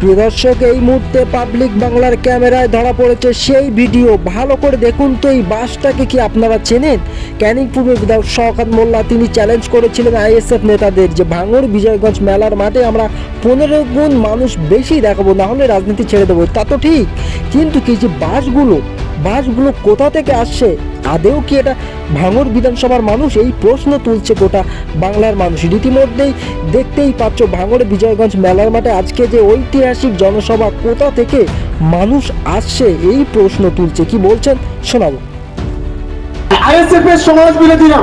প্রিয় দর্শক, এই মুহূর্তে পাবলিক বাংলার ক্যামেরায় ধরা পড়েছে সেই ভিডিও ভালো করে দেখুন তো এই বাসটাকে কি আপনারা চেনেন? ক্যানিং পূর্বের বিধায়ক শওকাত মোল্লা, তিনি চ্যালেঞ্জ করেছিলেন আইএসএফ নেতাদের যে ভাঙড় বিজয়গঞ্জ মেলার মাঠে আমরা পনেরো গুণ মানুষ বেশি দেখাবো, না হলে রাজনীতি ছেড়ে দেবো। তা তো ঠিক, কিন্তু কি যে বাসগুলো বাসগুলো কোথা থেকে আসছে? আদেও কি এটা ভাঙড় বিধানসভার মানুষ এই প্রশ্ন তুলছে গোটা বাংলার মানুষ? রীতিমধ্যেই দেখতেই পাচ্ছ ভাঙড় বিজয়গঞ্জ মেলার মাঠে আজকে যে ঐতিহাসিক জনসভা কোথা থেকে মানুষ আসছে, এই প্রশ্ন তুলছে। কি বলছেন? শোনাবো। আইএসএফ এর সমাজ বিরোধীরা,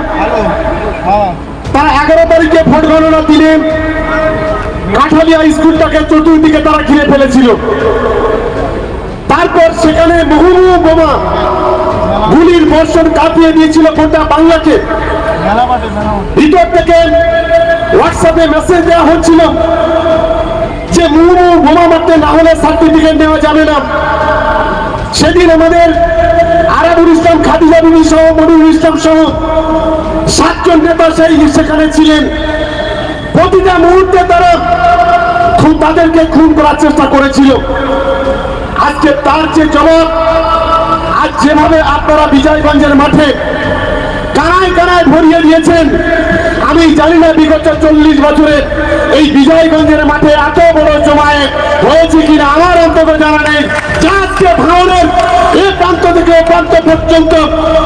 তারা এগারো তারিখে ভোট গণনা দিনে কাঠালিয়া স্কুলটাকে চতুর্দিকে তারা ঘিরে ফেলেছিল। তারপর সেখানে বহু বোমা গুলির বর্ষণ কাঁপিয়ে দিয়েছিল গোটা বাংলাকে। ভিতর থেকে হোয়াটসঅ্যাপে মেসেজ দেওয়া হচ্ছিল যে মুহু বোমা মারতে না হলে সার্টিফিকেট নেওয়া যাবে না। সেদিন আমাদের আরাবুল ইসলাম, খাদিজা বিবি সহ, মনিরুল ইসলাম সহ সাতজন নেতা সেই সেখানে ছিলেন। প্রতিটা মুহূর্তে তারা খুন তাদেরকে খুন করার চেষ্টা করেছিল। আজকে তার যে জবাব যেভাবে আপনারা বিজয়গঞ্জের মাঠে কানায় কানায় ভরিয়ে দিয়েছেন। আমি জানি না বিগত চল্লিশ বছরে এই বিজয়গঞ্জের মাঠে এত বড় জমায়েত হয়েছে কিনা, আমার অন্তত জানা নেই। আজকে ভাঙনের এ প্রান্ত থেকে প্রান্ত পর্যন্ত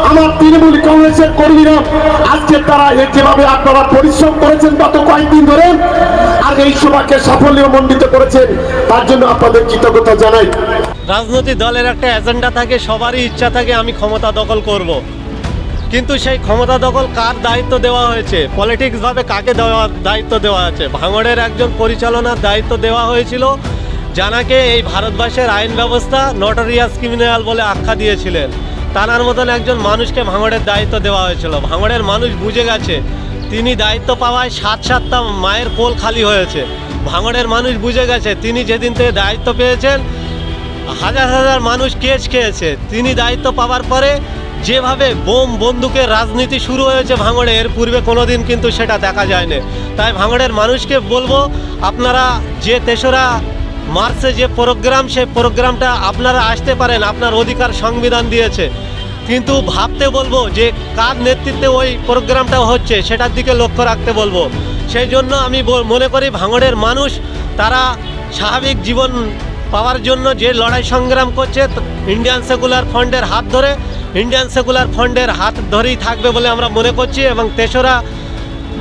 আমার তৃণমূল কংগ্রেসের কর্মীরা আজকে তারা যেভাবে আপনারা পরিশ্রম করেছেন গত কয়েকদিন ধরে আর এই সভাকে সাফল্য মণ্ডিত করেছেন তার জন্য আপনাদের কৃতজ্ঞতা জানাই। রাজনৈতিক দলের একটা এজেন্ডা থাকে, সবারই ইচ্ছা থাকে, আমি ক্ষমতা দখল করব। কিন্তু সেই ক্ষমতা দখল কার দায়িত্ব দেওয়া হয়েছে? পলিটিক্সভাবে কাকে দেওয়া, দায়িত্ব দেওয়া আছে? ভাঙড়ের একজন পরিচালনার দায়িত্ব দেওয়া হয়েছিল, জানাকে এই ভারতবর্ষের আইন ব্যবস্থা নটোরিয়াস ক্রিমিনাল বলে আখ্যা দিয়েছিলেন। তানার মতন একজন মানুষকে ভাঙড়ের দায়িত্ব দেওয়া হয়েছিল। ভাঙড়ের মানুষ বুঝে গেছে তিনি দায়িত্ব পাওয়ায় সাত সাতটা মায়ের কোল খালি হয়েছে। ভাঙড়ের মানুষ বুঝে গেছে, তিনি যেদিন থেকে দায়িত্ব পেয়েছেন, হাজার হাজার মানুষ কেচ খেয়েছে। তিনি দায়িত্ব পাওয়ার পরে যেভাবে বোম বন্দুকের রাজনীতি শুরু হয়েছে ভাঙড়ে, এর পূর্বে কোনোদিন কিন্তু সেটা দেখা যায়নি। তাই ভাঙড়ের মানুষকে বলব, আপনারা যে তেসরা মার্চে যে প্রোগ্রাম, সেই প্রোগ্রামটা আপনারা আসতে পারেন, আপনার অধিকার সংবিধান দিয়েছে। কিন্তু ভাবতে বলব যে কার নেতৃত্বে ওই প্রোগ্রামটা হচ্ছে, সেটার দিকে লক্ষ্য রাখতে বলব। সেই জন্য আমি মনে করি ভাঙড়ের মানুষ, তারা স্বাভাবিক জীবন পাওয়ার জন্য যে লড়াই সংগ্রাম করছে ইন্ডিয়ান সেকুলার ফ্রন্টের হাত ধরে ইন্ডিয়ান সেকুলার ফ্রন্টের হাত ধরেই থাকবে বলে আমরা মনে করছি এবং তেসরা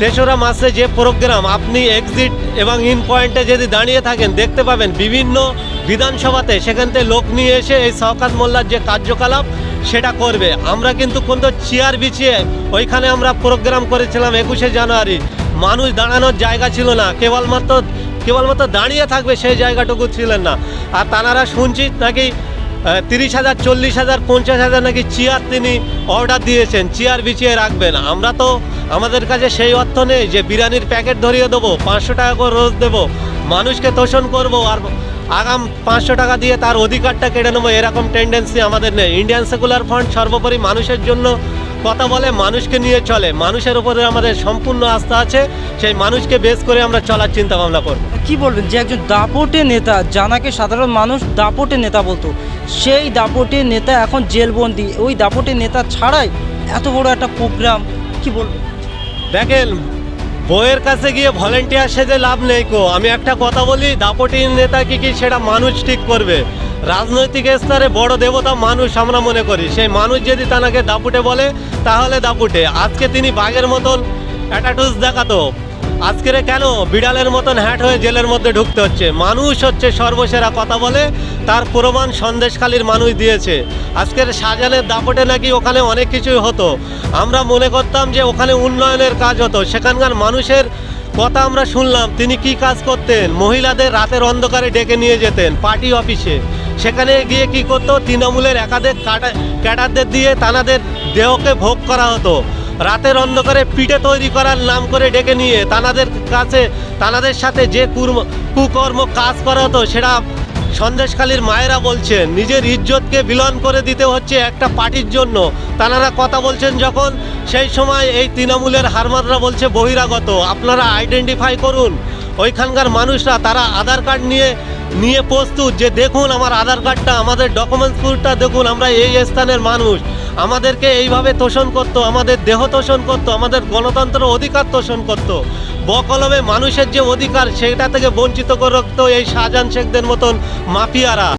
তেসরা মাসে যে প্রোগ্রাম, আপনি এক্সিট এবং ইন পয়েন্টে যদি দাঁড়িয়ে থাকেন, দেখতে পাবেন বিভিন্ন বিধানসভাতে সেখান থেকে লোক নিয়ে এসে এই শওকাত মোল্লার যে কার্যকলাপ সেটা করবে। আমরা কিন্তু কোনো চেয়ার বিছিয়ে ওইখানে আমরা প্রোগ্রাম করেছিলাম একুশে জানুয়ারি। মানুষ দাঁড়ানোর জায়গা ছিল না। কেবলমাত্র কেবলমাত্র দাঁড়িয়ে থাকবে সেই জায়গাটুকু ছিলেন না। আর তানারা শুনছি নাকি তিরিশ হাজার, চল্লিশ হাজার, পঞ্চাশ হাজার নাকি চেয়ার তিনি অর্ডার দিয়েছেন। চেয়ার বিছিয়ে রাখবেন। আমরা তো আমাদের কাছে সেই অর্থ নেই যে বিরিয়ানির প্যাকেট ধরিয়ে দেবো, পাঁচশো টাকা করে রোজ দেবো, মানুষকে তোষণ করব, আর আগাম পাঁচশো টাকা দিয়ে তার অধিকারটা কেড়ে নেব এরকম টেন্ডেন্সি আমাদের নেই। ইন্ডিয়ান সেকুলার ফান্ড সর্বোপরি মানুষের জন্য কথা বলে মানুষকে নিয়ে চলে। মানুষের উপরে আমাদের সম্পূর্ণ আস্থা আছে সেই মানুষকে বেস করে আমরা চলার চিন্তা ভাবনা করব। কি বলবেন? যে একজন দাপটে নেতা জানাকে সাধারণ মানুষ দাপটে নেতা বলতো সেই দাপটে নেতা এখন জেলবন্দি। ওই দাপটে নেতা ছাড়াই এত বড় একটা প্রোগ্রাম কি বলবেন? দেখেন বইয়ের কাছে গিয়ে ভলেন্টিয়ার সেজে লাভ নেই কো। আমি একটা কথা বলি দাপটি নেতা কি কি সেটা মানুষ ঠিক করবে? রাজনৈতিক স্তরে বড় দেবতা মানুষ আমরা মনে করি। সেই মানুষ যদি তানাকে দাপুটে বলে, তাহলে দাপুটে। আজকে তিনি বাঘের মতন অ্যাটাটুস দেখাতো। আজকের কেন বিড়ালের মতন হ্যাট হয়ে জেলের মধ্যে ঢুকতে হচ্ছে? মানুষ হচ্ছে সর্বসেরা কথা বলে, তার প্রমাণ সন্দেশখালীর মানুষ দিয়েছে। আজকের শাহজাহানের দাপটে নাকি ওখানে অনেক কিছুই হতো। আমরা মনে করতাম যে ওখানে উন্নয়নের কাজ হতো। সেখানকার মানুষের কথা আমরা শুনলাম, তিনি কি কাজ করতেন? মহিলাদের রাতের অন্ধকারে ডেকে নিয়ে যেতেন পার্টি অফিসে। সেখানে গিয়ে কি করতো? তৃণমূলের একাধিক ক্যাডারদের দিয়ে তানাদের দেহকে ভোগ করা হতো। রাতের অন্ধকারে পিঠে তৈরি করার নাম করে ডেকে নিয়ে তানাদের কাছে, তানাদের সাথে যে কুর্ম- কুকর্ম কাজ করা হতো, সেটা সন্দেশখালীর মায়েরা বলছেন। নিজের ইজ্জতকে বিলন করে দিতে হচ্ছে একটা পার্টির জন্য। তানারা কথা বলছেন যখন, সেই সময় এই তৃণমূলের হারমাররা বলছে, বহিরাগত, আপনারা আইডেন্টিফাই করুন। ওইখানকার মানুষরা, তারা আধার কার্ড নিয়ে নিয়ে প্রস্তুত যে, দেখুন আমার আধার কার্ডটা, আমাদের ডকুমেন্টসটা দেখুন, আমরা এই স্থানের মানুষ। আমাদেরকে এইভাবে তোষণ করতো, আমাদের দেহ তোষণ করতো, আমাদের গণতন্ত্র অধিকার তোষণ করতো। বকলমে মানুষের যে অধিকার, সেটা থেকে বঞ্চিত করে রাখতো এই শাহজাহান শেখদের মতন মাফিয়ারা।